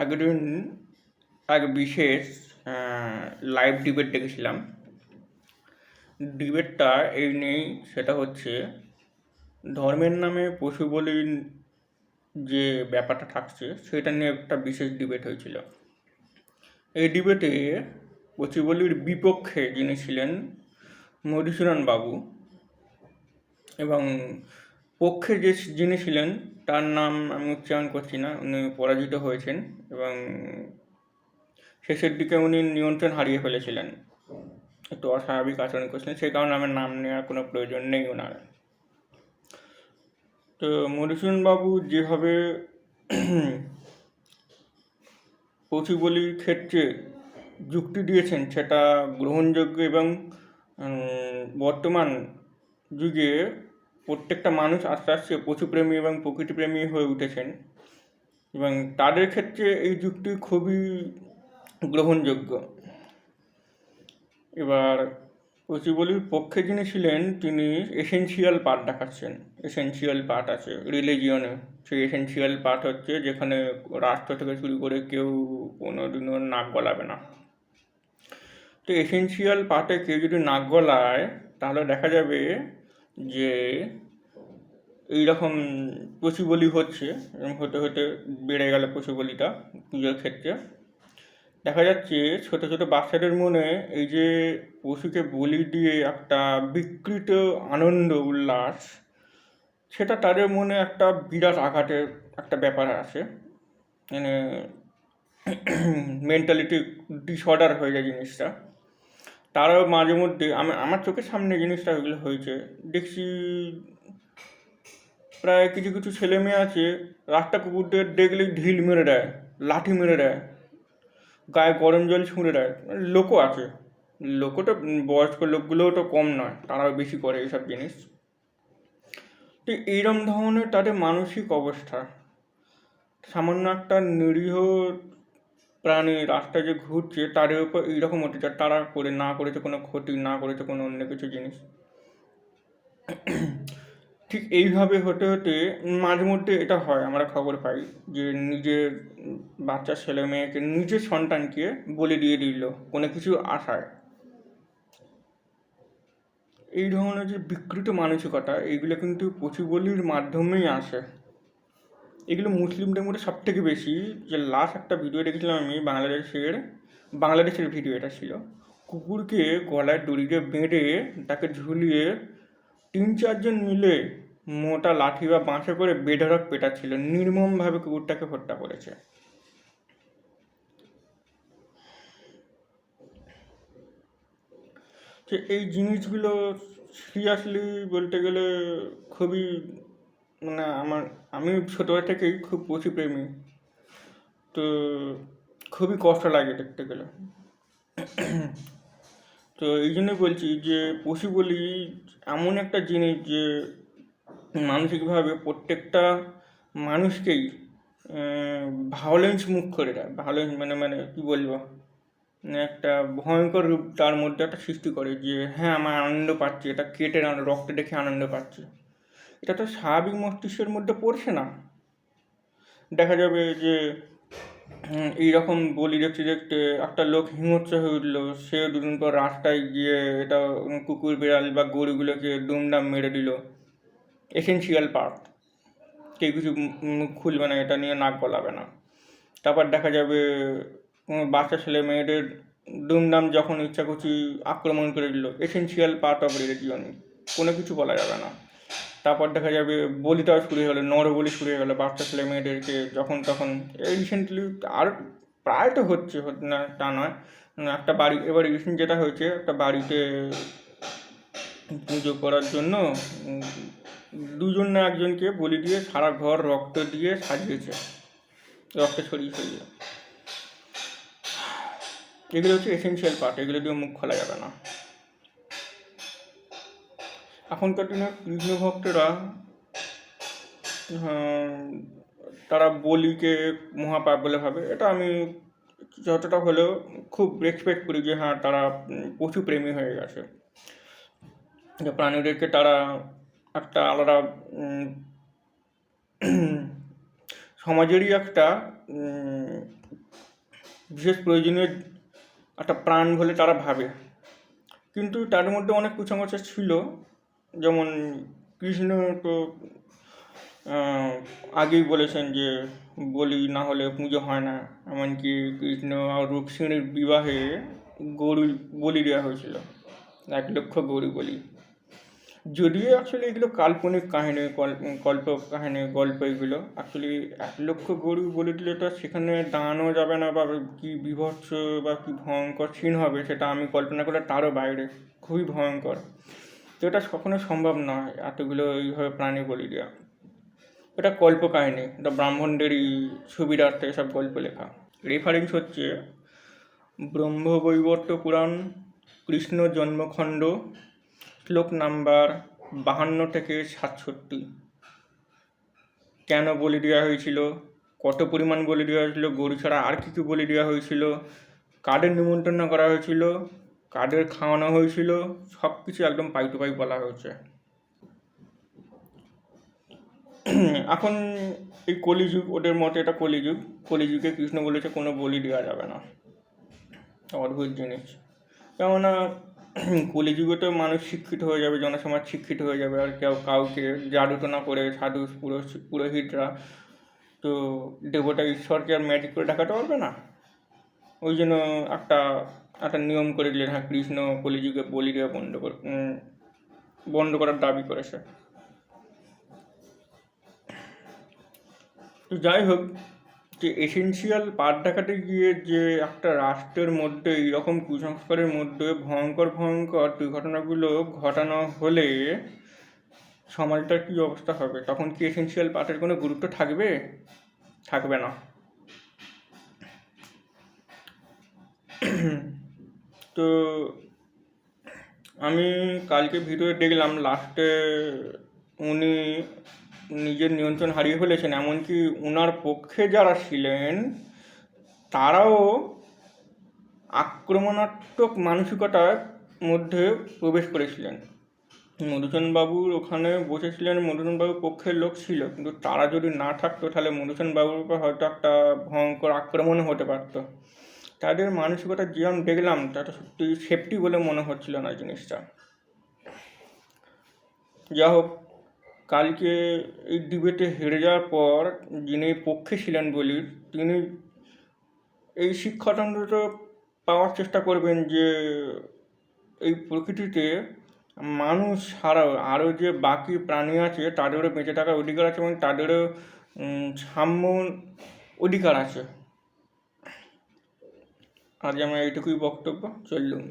আগের এক বিশেষ লাইভ ডিবেট দেখেছিলাম। ডিবেটটা এই নেই সেটা হচ্ছে ধর্মের নামে পশু বলির যে ব্যাপারটা থাকছে, সেটা নিয়ে একটা বিশেষ ডিবেট হয়েছিল। এই ডিবেটে পশু বলির বিপক্ষে যিনি ছিলেন, মধুসূদন বাবু এবং পক্ষে যে যিনি ছিলেন, তার নাম আমি উচ্চারণ করছি না, উনি পরাজিত হয়েছেন এবং শেষের দিকে উনি নিয়ন্ত্রণ হারিয়ে ফেলেছিলেন। একটু অস্বাভাবিক আচরণ করছিলেন, সেই কারণে আমার নাম নেওয়ার কোনো প্রয়োজন নেই ওনার। তো মধুসূদন বাবু যেভাবে পশু বলির ক্ষেত্রে যুক্তি দিয়েছেন, সেটা গ্রহণযোগ্য এবং বর্তমান যুগে প্রত্যেকটা মানুষ আস্তে আস্তে পশুপ্রেমী এবং প্রকৃতিপ্রেমী হয়ে উঠেছেন। এবং তাদের ক্ষেত্রে এই যুক্তি খুবই গ্রহণযোগ্য। এবার পশুবলির পক্ষে যিনি ছিলেন, তিনি এসেনশিয়াল পার্ট দেখাচ্ছেন। এসেনশিয়াল পার্ট আছে রিলিজিয়নে সেই এসেনশিয়াল পার্ট হচ্ছে যেখানে রাষ্ট্র থেকে শুরু করে কেউ কোনোদিনও নাক গলাবে না। তো এসেনশিয়াল পার্টে কেউ যদি নাক গলায়, তাহলে দেখা যাবে যে এইরকম পশু বলি হচ্ছে হতে হতে বেড়ে গেল পশু বলিটা পুজোর ক্ষেত্রে। দেখা যাচ্ছে ছোট ছোট বাচ্চাদের মনে এই যে পশুকে বলি দিয়ে একটা বিকৃত আনন্দ, উল্লাস, সেটা তাদের মনে একটা বিরাট আঘাতের একটা ব্যাপার আছে। মানে মেন্টালিটি ডিসঅর্ডার হয়ে যায় জিনিসটা। তারাও মাঝে মধ্যে আমি আমার চোখের সামনে জিনিসটা হয়েছে। দেখছি প্রায় কিছু কিছু ছেলে মেয়ে আছে রাস্তা কুকুরদের দেখলেই ঢিল মেরে দেয়, লাঠি মেরে দেয়, গায়ে গরম জল ছুঁড়ে দেয়। মানে লোকও আছে। লোকও তো বয়স্ক লোকগুলোও তো কম নয়, তারাও বেশি করে এইসব জিনিস। তো এইরকম ধরনের তাদের মানসিক অবস্থা। সামান্য একটা নিরীহ প্রাণী রাস্তায় যে ঘুরছে, তাদের উপর এইরকম অত্যাচার, তারা করে না করেছে কোনো ক্ষতি, না করেছে কোনো অন্য কিছু জিনিস। ঠিক এইভাবে হতে হতে মাঝে মধ্যে এটা হয়, আমরা খবর পাই যে নিজের বাচ্চা ছেলে মেয়েকে নিজের সন্তানকে বলে দিয়ে দিল, কোনো কিছু আশায়। এই ধরনের যে বিকৃত মানসিকতা, এইগুলো কিন্তু পশু বলির মাধ্যমেই আসে। এগুলো মুসলিমদের মধ্যে সব থেকে বেশি, যে লাস্ট একটা ভিডিও দেখেছিলাম আমি, বাংলাদেশের বাংলাদেশের ভিডিও এটা ছিল। কুকুরকে গলায় দড়ি দিয়ে বেঁধে তাকে ঝুলিয়ে তিন চারজন মিলে মোটা লাঠি বা বাঁশে করে বেধড়ক পেটাচ্ছিল। নির্মমভাবে কুকুরটাকে হত্যা করেছে। যে এই জিনিসগুলো সিরিয়াসলি বলতে গেলে খুবই মানে আমার, আমি ছোটোবেলা থেকেই খুব পশুপ্রেমী তো খুবই কষ্ট লাগে দেখতে গেলে। তো এই জন্য বলছি যে পশু বলি এমন একটা জিনিস যে মানসিকভাবে প্রত্যেকটা মানুষকেই ভায়োলেন্স মুখ করে দেয়। ভায়োলেন্স মানে মানে কী বলব? মানে একটা ভয়ঙ্কর রূপ তার মধ্যে একটা সৃষ্টি করে যে হ্যাঁ আমার আনন্দ পাচ্ছি। এটা কেটে রক্ত দেখে আনন্দ পাচ্ছি। এটা তো স্বাভাবিক মস্তিষ্কের মধ্যে পড়ছে না। দেখা যাবে যে এইরকম বলি দেখতে দেখতে একটা লোক হিংস্র হয়ে উঠল। সে দুদিন পর রাস্তায় গিয়ে এটা কুকুর, বিড়াল বা গরুগুলোকে দুমদাম মেরে দিল। এসেনশিয়াল পার্ট কেউ কিছু মুখ খুলবে না, এটা নিয়ে নাক গলাবে না। তারপর দেখা যাবে বাচ্চা ছেলে মেয়েদের দুমদাম যখন ইচ্ছা করছি আক্রমণ করে দিল। Essential part of religion. কোনো কিছু বলা যাবে না। তারপর দেখা যাবে বলি বলিটাও শুরু হয়ে গেলো নর বলি শুরু হয়ে গেলো, বাচ্চা ছেলে মেয়েদেরকে যখন তখন, এই রিসেন্টলি আর প্রায় তো হচ্ছে না, তা নয়। একটা বাড়ি, এবার রিসেন্ট যেটা হয়েছে, একটা বাড়িতে পুজো করার জন্য দুজন না একজনকে বলি দিয়ে সারা ঘর রক্ত দিয়ে সাজিয়েছে। রক্ত ছড়িয়ে ছড়িয়ে। এগুলো হচ্ছে এসেনশিয়াল পার্ট এগুলো দিয়ে মুখ খোলা যাবে না। এখনকার দিনে কৃষ্ণ ভক্তরা তারা বলিকে মহাপাপ বলে ভাবে। এটা আমি যতটা হলেও খুব রেসপেক্ট করি যে হ্যাঁ তারা পশু প্রেমী হয়ে গেছে। যে প্রাণীদেরকে তারা একটা আলাদা সমাজেরই একটা বিশেষ প্রয়োজনীয় একটা প্রাণ বলে তারা ভাবে। কিন্তু তার মধ্যে অনেক কুসংস্কার ছিল। যেমন কৃষ্ণ তো আগেই বলেছেন যে বলি না হলে পুজো হয় না, এমনকি কৃষ্ণ আর রুক্মিণীর বিবাহে গরু, বলি দেওয়া হয়েছিল, এক লক্ষ গরু বলি। যদিও আসলে এগুলো কাল্পনিক কাহিনী, কল- কল্প কাহিনী, গল্প এগুলো অ্যাকচুয়ালি এক লক্ষ গরু বলে দিলে তো সেখানে দাঁড়ানো যাবে না বা কি বিভৎস বা কি ভয়ঙ্কর সিন হবে সেটা আমি কল্পনা করে তারও বাইরে, খুবই ভয়ঙ্কর। এটা কখনো সম্ভব নয়, এতগুলো এইভাবে প্রাণী বলি দেওয়া এটা কল্প কাহিনী, এটা ব্রাহ্মণদেরই সুবিধার্থে সব গল্প লেখা। রেফারেন্স হচ্ছে ব্রহ্মবৈবর্ত পুরাণ, কৃষ্ণ জন্মখণ্ড, শ্লোক নাম্বার বাহান্ন থেকে সাতষট্টি। কেন বলি দেওয়া হয়েছিল? কত পরিমাণ বলি দেওয়া হয়েছিল? গরু ছাড়া আর কী কী বলি দেওয়া হয়েছিল? কাদের নিমন্ত্রণ করা হয়েছিল? কাদের খাওয়ানো হয়েছিল সব কিছু একদম পাই টু পাই বলা হয়েছে। এখন এই কলিযুগ, ওদের মতে এটা কলিযুগ। কলিযুগে কৃষ্ণ বলেছে, কোনো বলি দেওয়া যাবে না। অদ্ভুত জিনিস। কেননা, কলিযুগে তো মানুষ শিক্ষিত হয়ে যাবে, জনসমাজ শিক্ষিত হয়ে যাবে, আর কেউ কাউকে জাদুটনা করে সাধু, পুরোহিত, পুরোহিতরা। তো দেবতা ঈশ্বরকে আর ম্যাজিক করে দেখাতে পারবে না। ওই জন্য একটা একটা নিয়ম করে দিলেন হ্যাঁ কৃষ্ণ কলিযুগে বলি দেওয়া বন্ধ করে বন্ধ করার দাবি করেছে। তো যাই হোক, যে এসেনশিয়াল পাঠ দেখাতে গিয়ে যে একটা রাষ্ট্রের মধ্যে এরকম কুসংস্কারের মধ্যে ভয়ঙ্কর ভয়ঙ্কর দুর্ঘটনাগুলো ঘটানো হলে সমাজটার কী অবস্থা হবে? তখন কি এসেনশিয়াল পার্টের কোনো গুরুত্ব থাকবে? থাকবে না। তো আমি কালকে ভিডিও দেখলাম লাস্টে উনি নিজের নিয়ন্ত্রণ হারিয়ে ফেলেছেন, এমনকি ওনার পক্ষে যারা ছিলেন, তারাও আক্রমণাত্মক মানসিকতার মধ্যে প্রবেশ করেছিলেন। মধুসূদনবাবুর ওখানে বসেছিলেন মধুসূদনবাবুর পক্ষের লোক ছিল, কিন্তু তারা যদি না থাকতো, তাহলে মধুসূদনবাবুর উপর হয়তো একটা ভয়ঙ্কর আক্রমণও হতে পারতো। তাদের মানসিকতা যেরকম দেখলাম তাটা সত্যি সেফটি বলে মনে হচ্ছিল না জিনিসটা। যা হোক, কালকে এই ডিবেটে হেরে যাওয়ার পর যিনি পক্ষে ছিলেন বলি, তিনি এই শিক্ষাতন্ত্রটা পাওয়ার চেষ্টা করবেন যে এই প্রকৃতিতে মানুষ ছাড়াও আরও যে বাকি প্রাণী আছে, তাদেরও বেঁচে থাকার অধিকার আছে এবং তাদেরও সাম্য অধিকার আছে। আজ আমার এইটুকুই বক্তব্য চললুম।